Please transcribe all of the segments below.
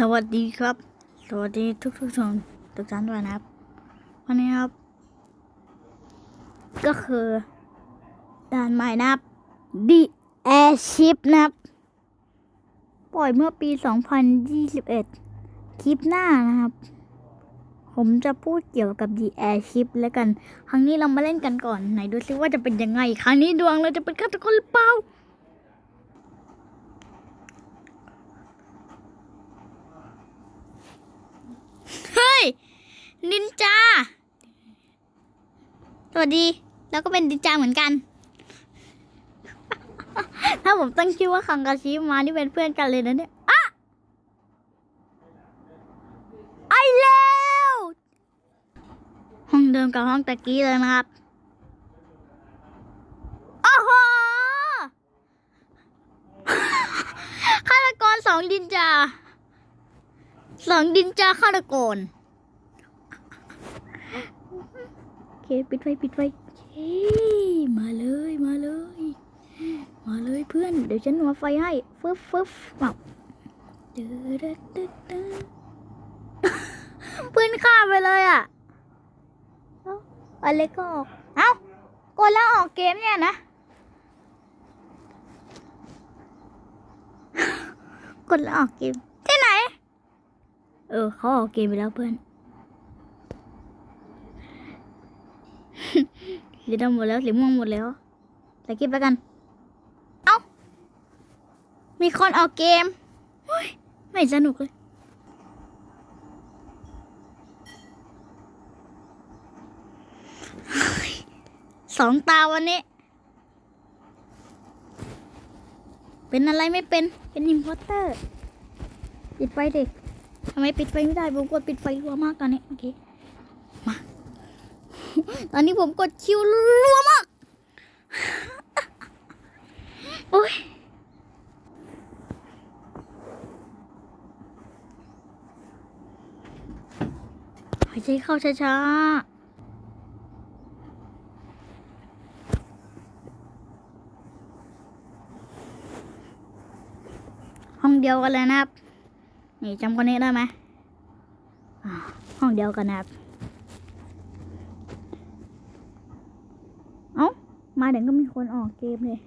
สวัสดีครับ สวัสดีทุกทุกท่านทุกท่านด้วยนะครับ วันนี้ครับ ก็คือด่านใหม่นะครับ The Airship นะครับ ปล่อยเมื่อปี 2021 คลิปหน้านะครับ ผมจะพูดเกี่ยวกับ The Airship แล้วกัน ครั้งนี้เรามาเล่นกันก่อน ไหนดูซิว่าจะเป็นยังไง ครั้งนี้ดวงเราจะเป็นฆาตกรหรือเปล่า เฮ้ย นินจา สวัสดี แล้วก็เป็นนินจาเหมือนกัน ถ้าผมตั้งชื่อว่าคังกาชิมานี่เป็นเพื่อนกันเลยนะเนี่ยอะไอแล้วห้องเดิมกับห้องตะกี้เลยนะครับโอ้โหฆาตกรสองดินจา สองดินจาฆาตกรโอเคปิดไฟปิดไฟเคมาเลยมาเลย มาเลยเพื่อน เดี๋ยวฉันหัวไฟให้ฟึบฟึบปับเอดดดดเพื่อนฆ่าไปเลยอะเอาอะไรก็ออก เอ้ากดแล้วออกเกมเนี่ยนะ กดแล้วออกเกม เออเขาออกเกมไปแล้วเพื่อนสีดำหมดแล้วสีม่วงหมดแล้วแต่คลิปแล้วกัน เอ้า มีคนออกเกม ไม่สนุกเลยสองตาวันนี้ เป็นอะไรไม่เป็น เป็นอิมพอร์เตอร์ปิดไฟดิ ทำไมปิดไฟไม่ได้ผมกดปิดไฟรัวมากตอนนี้โอเคมาตอนนี้ผมกดคิวรัวมากโอ้ยหายใจเข้าช้าๆห้องเดียวกันเลยนะครับ นี่จำคนนี้ได้ไหมห้องเดียวกันนะครับเอ้ามาถึงก็มีคนออกเกมเลย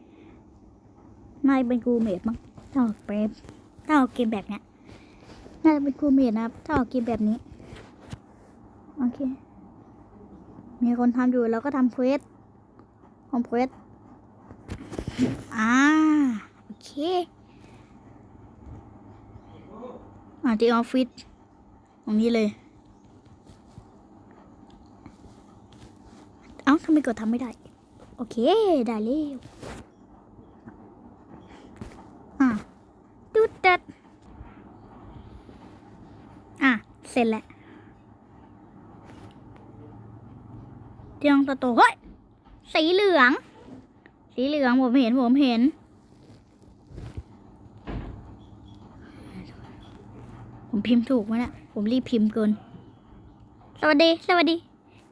นายเป็นครูเมดมั้งถ้าออกเกมถ้าออกเกมแบบเนี้ยน่าจะเป็นครูเมดนะครับ ถ้าออกเกมแบบนี้ โอเค มีคนทำอยู่แล้วก็ทำเควสทำเควสอ่า โอเค อ่าที่ออฟฟิศตรงนี้เลย เอ้าทำไมกดทำไม่ได้ โอเค ได้แล้วอะดูดดัดอะ เสร็จแล้วเตียงตัวโตเฮ้ย สีเหลือง สีเหลือง ผมเห็น ผมเห็น ผมพิมพ์ถูกไหมเนี่ยผมรีบพิมพ์เกิน สวัสดี สวัสดี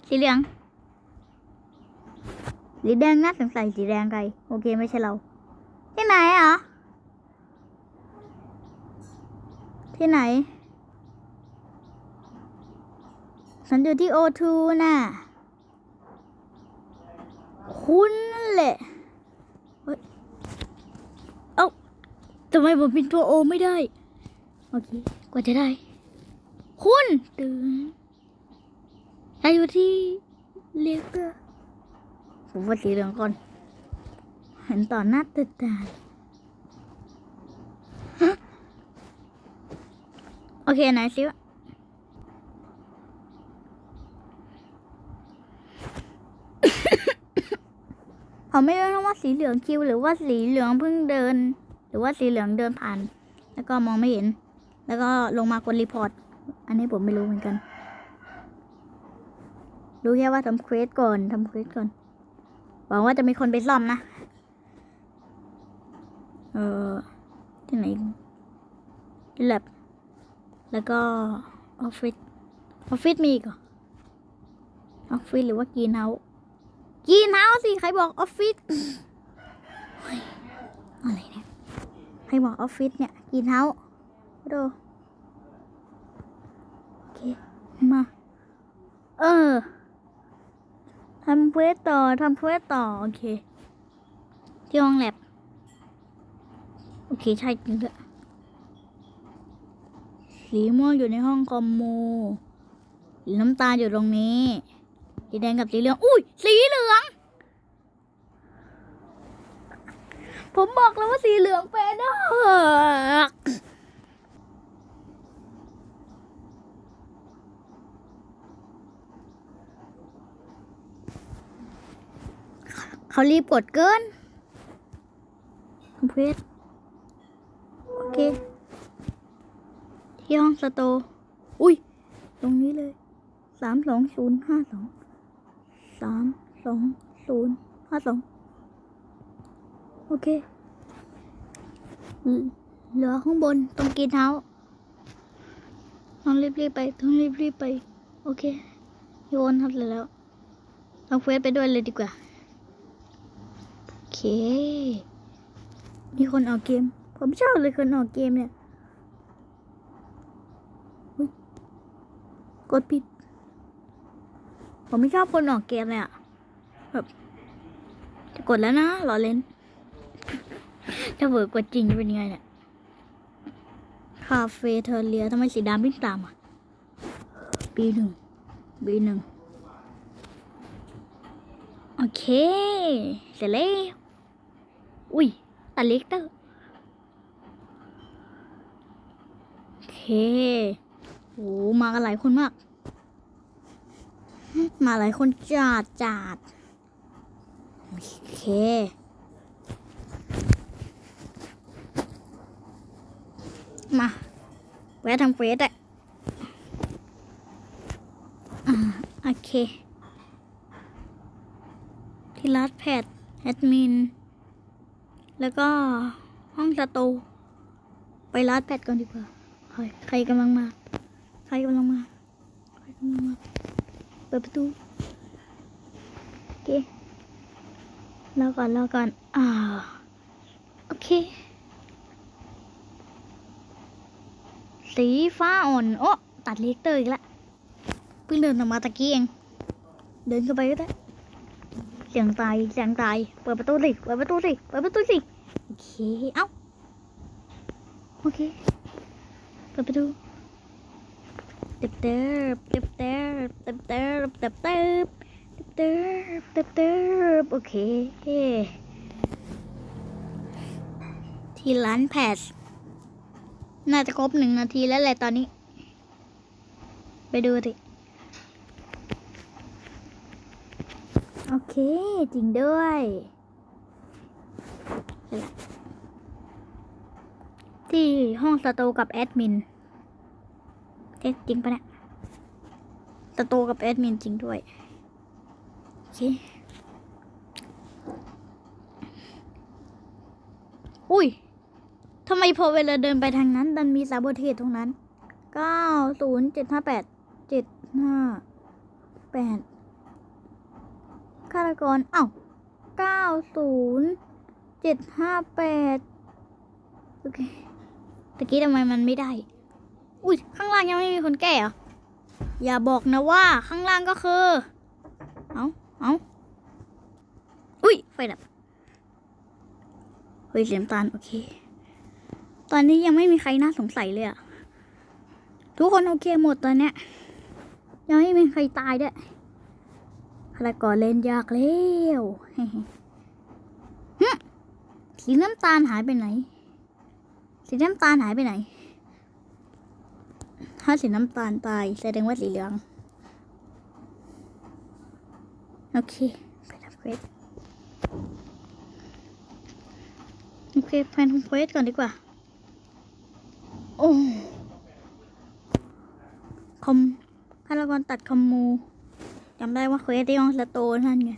สีเหลือง สีแดงน่าสงสัยสีแดงไกลโอเคไม่ใช่เรา ที่ไหนอะที่ไหน ฉันอยู่ที่โอทูน่ะ คุณนั่นแหละเฮ้ยเอ้าทำไมผมเป็นตัวโอไม่ได้ โอเคก ว่าจะได้ คุณตื่นฉันอยู่ที่เรียกเกอร์ผมว่าสีเหลืองก่อนเห็นต่อหน้าตื่นตาโอเคไหนซิวะผมไม่รู้ว่าสีเหลืองคิว หรือว่าสีเหลืองเพิ่งเดิน หรือว่าสีเหลืองเดินผ่าน แล้วก็มองไม่เห็น แล้วก็ลงมากดรีพอร์ต อันนี้ผมไม่รู้เหมือนกัน รู้แค่ว่าทำเควสก่อนทำเควสก่อน หวังว่าจะมีคนไปซ่อมนะ เออที่ไหนที่แลบแล้วก็ออฟฟิศออฟฟิศมีอีกเหรอออฟฟิศหรือว่ากีนเฮากีนเฮาสิใครบอกออฟฟิศอะไรเนี่ย ใครบอกออฟฟิศเนี่ยกีนเฮา ดูมา เออทำเควสต่อทำเควสต่อ โอเค ที่ห้องแลบโอเค ใช่จริงด้วยสีม่วงอยู่ในห้องคอมมูสีน้ำตาลอยู่ตรงนี้สีแดงกับสีเหลือง อุ้ย สีเหลือง ผมบอกแล้วว่าสีเหลืองเป็นอะ เขารีบกดเกินคอมเพลตโอเค ที่ห้องสโตอุ้ย ตรงนี้เลยสามสองศูนย์ห้าสองสามสองศูนย์ห้าสองโอเค เหลือเหลือข้างบนตรงกีเท้าต้องรีบๆไปต้องรีบๆไป โอเคโยนทำเสร็จแล้วเอาเฟซไปด้วยเลยดีกว่า เค มีคนออกเกม ผมชอบเลยคนออกเกมเนี่ยกดผิด ผมไม่ชอบคนออกเกมเลยอะแบบจะกดแล้วนะรอเล่น ถ้าเวิร์กกว่าจริงจะเป็นยังไงเนี่ย คาเฟ่เทอร์เรียทำไมสีดำวิ่งตามอะบีหนึ่งบีหนึ่งโอเค เสร็จแล้ว อุ้ยตัดเล็กเตอร์โอเคโอ้มากันหลายคนมาก มาหลายคนจัดจัดโอเคมาแวะทำเฟสอะอ่โอเค ที่รัดแพดแอดมิน แล้วก็ห้องสตูไปรัดแพดก่อนดีกว่าใครใครกำลังมา ใครกำลังมาใครกำลังมา เปิดประตู โอเครอก่อนรอก่อนอ่าโอเค สีฟ้าอ่อน โอ้ ตัดเลกเตอร์อีกแล้วเพิ่งเดินออกมาตะกี้เอง เดินเข้าไปก็ได้ สียงตายเสียงตาย เปิดประตูสิ เปิดประตูสิ เปิดประตูสิ โอเค เอ้า โอเค เปิดประตูเติบเติบเติบเติบเติบเติบเติบเติบเติบเติบเติบโอเค ที่ร้านแพสน่าจะครบหนึ่งนาทีแล้วแหละตอนนี้ ไปดูสิ โอเค จริงด้วยที่ห้องสตูกับแอดมินเอ๊ะจริงปะเนี่ยสตูกับแอดมินจริงด้วย โอเค อุ้ยทำไมพอเวลาเดินไปทางนั้นดันมีซาบเทสตรงนั้น เก้าศูนย์เจ็ดห้าแปดเจ็ดห้าแปด ฆาตกรเอ้าเก้าศูนย์เจ็ดห้าแปดโอเคตะกี้ทำไมมันไม่ได้ อุ้ยข้างล่างยังไม่มีคนแก่เหรอ อย่าบอกนะว่าข้างล่างก็คือ เอาเอาอุ้ย ไฟดับ เฮ้ยเสียงตาลโอเค ตอนนี้ยังไม่มีใครน่าสงสัยเลยอะทุกคนโอเคหมดตอนเนี้ยยังไม่มีใครตายด้วย ฆาตกรเล่นยากแล้วสีน้ำตาลหายไปไหน สีน้ำตาลหายไปไหน ถ้าสีน้ำตาลตายแสดงว่าสีเหลือง โอเคไปทำเควสโอเคแพนทำเควสก่อนดีกว่า โอ้คอมฆาตกรตัดคอมมู จำได้ว่าเควสที่ห้องสโตนั่นไง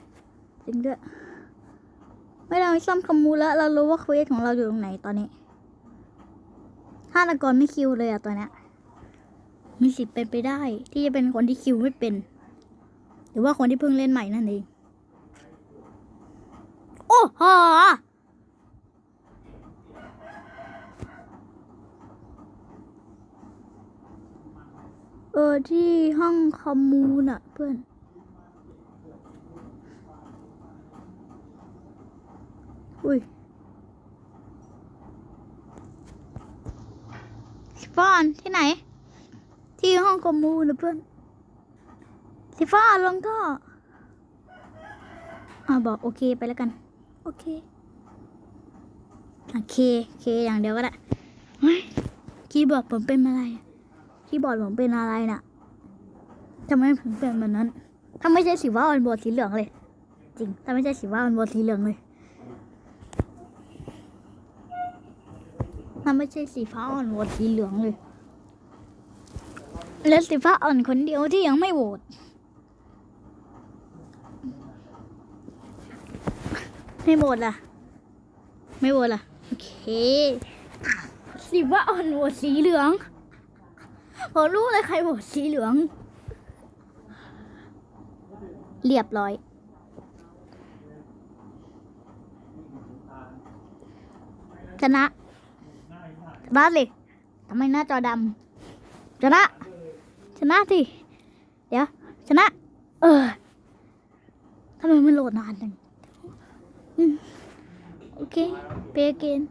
จริงด้วยไม่เราซ่อมคอมมูแล้วเรารู้ว่าเควสของเราอยู่ตรงไหนตอนนี้ฆาตกรไม่คิวเลยอะตอนนี้มีสิทธิ์เป็นไปได้ ที่จะเป็นคนที่คิวไม่เป็น หรือว่าคนที่เพิ่งเล่นใหม่นั่นเองโอ้โหเอออที่ห้องคอมมูนอะเพื่อน อุ้ยสิฟอนที่ไหน ที่ห้องคอมมูนนะเพื่อนสิฟอนลงท่ออ่าบอกโอเคไปแล้วกัน โอเค โอเคเค อย่างเดียวก็ได้คีย์บอร์ดผมเป็นอะไร คีย์บอร์ดผมเป็นอะไรน่ะทำไมผมเป็นแบบนั้น ถ้าไม่ใช่สีฟ้าอ่อนบวสีเหลืองเลย จริง ถ้าไม่ใช่สีฟ้าอ่อนบวสีเหลืองเลย ถ้าไม่ใช่สีฟ้าอ่อนโหวตสีเหลืองเลย แล้วสีฟ้าอ่อนคนเดียวที่ยังไม่โหวตไม่โหวตล่ะ ไม่โหวตล่ะ โอเค สีฟ้าอ่อนโหวตสีเหลืองผมรู้เลยใครโหวตสีเหลือง เรียบร้อยชนะ ชนะสิทำไมหน้าจอดำชนะ ชนะสิเดี๋ยว ชนะ เออทำไมมันโหลดนานจังโอเคเปเกน